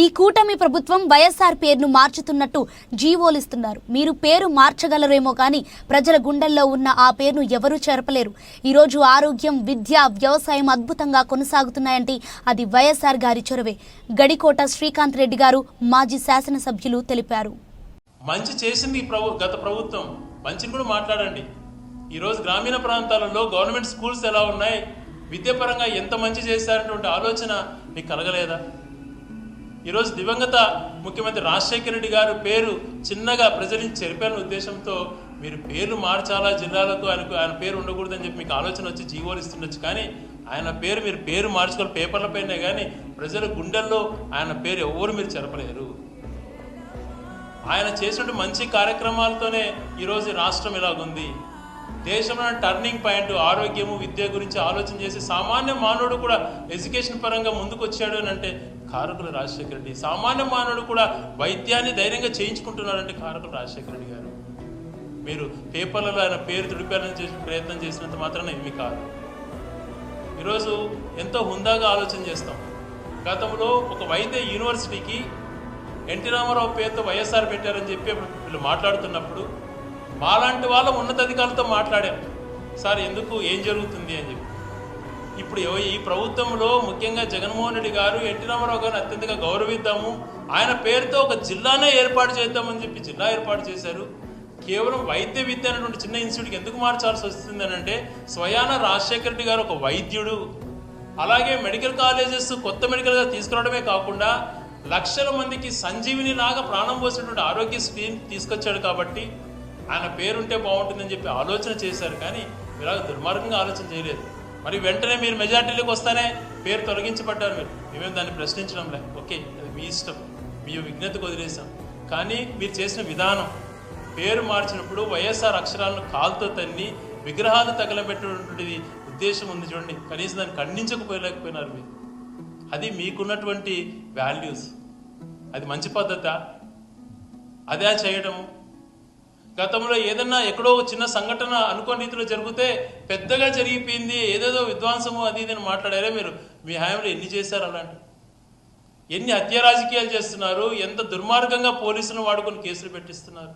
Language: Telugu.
ఈ కూటమి ప్రభుత్వం వైఎస్ఆర్ పేరును మార్చుతున్నట్టు జీవోలిస్తున్నారు మీరు పేరు మార్చగలరేమో కానీ ప్రజల గుండెల్లో ఉన్న ఆ పేరును ఎవరూ చెరపలేరు. ఈరోజు ఆరోగ్యం విద్య వ్యవసాయం అద్భుతంగా కొనసాగుతున్నాయంటే అది వైఎస్ఆర్ గారి చొరవే. గడికోట శ్రీకాంత్ రెడ్డి గారు మాజీ శాసనసభ్యులు తెలిపారు. మంచి చేసింది ఈ గత ప్రభుత్వం. మంచిని కూడా మాట్లాడండి. ఈరోజు గ్రామీణ ప్రాంతాలలో గవర్నమెంట్ స్కూల్స్ ఎలా ఉన్నాయి? విద్యాపరంగా ఎంత మంచి చేశారనేటువంటి ఆలోచన మీకు కలగలేదా? ఈరోజు దివంగత ముఖ్యమంత్రి రాజశేఖర రెడ్డి గారు పేరు చిన్నగా ప్రజలను చెరిపారని ఉద్దేశంతో మీరు పేర్లు మార్చాలా జిల్లాలకు? ఆయనకు ఆయన పేరు ఉండకూడదని చెప్పి మీకు ఆలోచన వచ్చి జీవోలు ఇస్తుండొచ్చు. కానీ ఆయన పేరు మీరు పేరు మార్చుకోవాలి పేపర్లపైనే కానీ ప్రజల గుండెల్లో ఆయన పేరు ఎవరు మీరు చెరపలేరు. ఆయన చేసినట్టు మంచి కార్యక్రమాలతోనే ఈరోజు రాష్ట్రం ఇలాగుంది. దేశంలో టర్నింగ్ పాయింట్ ఆరోగ్యము విద్య గురించి ఆలోచన చేసి సామాన్య మానవుడు కూడా ఎడ్యుకేషన్ పరంగా ముందుకు వచ్చాడు అని అంటే కారకుల రాజశేఖర రెడ్డి. సామాన్య మానవుడు కూడా వైద్యాన్ని ధైర్యంగా చేయించుకుంటున్నాడంటే కారకుల రాజశేఖర రెడ్డి గారు. మీరు పేపర్లలో ఆయన పేరు తుడిపేయాలని చేసి ప్రయత్నం చేసినంత మాత్రాన ఏమీ కాదు. ఈరోజు ఎంతో హుందాగా ఆలోచన చేస్తాం. గతంలో ఒక వైద్య యూనివర్సిటీకి ఎన్టీ రామారావు పేరుతో వైఎస్ఆర్ పెట్టారని చెప్పి వీళ్ళు మాట్లాడుతున్నప్పుడు మాలాంటి వాళ్ళ ఉన్నతాధికారులతో మాట్లాడాం. సార్ ఎందుకు? ఏం జరుగుతుంది అని చెప్పి. ఇప్పుడు ఈ ప్రభుత్వంలో ముఖ్యంగా జగన్మోహన్ రెడ్డి గారు ఎన్టీ రామారావు గారిని అత్యంతగా గౌరవిద్దాము. ఆయన పేరుతో ఒక జిల్లానే ఏర్పాటు చేద్దామని చెప్పి జిల్లా ఏర్పాటు చేశారు. కేవలం వైద్య విద్య అనేటువంటి చిన్న ఇన్స్టిట్యూట్కి ఎందుకు మార్చాల్సి వస్తుంది అని అంటే స్వయాన రాజశేఖర రెడ్డి గారు ఒక వైద్యుడు. అలాగే మెడికల్ కాలేజెస్ కొత్త మెడికల్గా తీసుకురావడమే కాకుండా లక్షల మందికి సంజీవిని లాగా ప్రాణం పోసినటువంటి ఆరోగ్య స్కీమ్ తీసుకొచ్చాడు కాబట్టి ఆయన పేరుంటే బాగుంటుందని చెప్పి ఆలోచన చేశారు కానీ ఇలాగ దుర్మార్గంగా ఆలోచన చేయలేదు. మరి వెంటనే మీరు మెజార్టీలోకి వస్తానే పేరు తొలగించబడ్డారు మీరు. మేమేం దాన్ని ప్రశ్నించడంలే. ఓకే అది మీ ఇష్టం. మీ విజ్ఞతకు వదిలేసాం కానీ మీరు చేసిన విధానం పేరు మార్చినప్పుడు వైఎస్ఆర్ అక్షరాలను కాలుతో తన్ని విగ్రహాలు తగలబెట్టినటువంటిది ఉద్దేశం ఉంది చూడండి. కనీసం దాన్ని ఖండించకపోలేకపోయినారు మీరు. అది మీకున్నటువంటి వాల్యూస్. అది మంచి పద్ధత? అదే చేయడము? గతంలో ఏదన్నా ఎక్కడో చిన్న సంఘటన అనుకోని రీతిలో జరిగితే పెద్దగా జరిగిపోయింది ఏదేదో విధ్వంసము అది ఇది అని మాట్లాడారే మీరు. మీ హయాంలో ఎన్ని చేశారు అలాంటి? ఎన్ని హత్య రాజకీయాలు చేస్తున్నారు? ఎంత దుర్మార్గంగా పోలీసులను వాడుకొని కేసులు పెట్టిస్తున్నారు?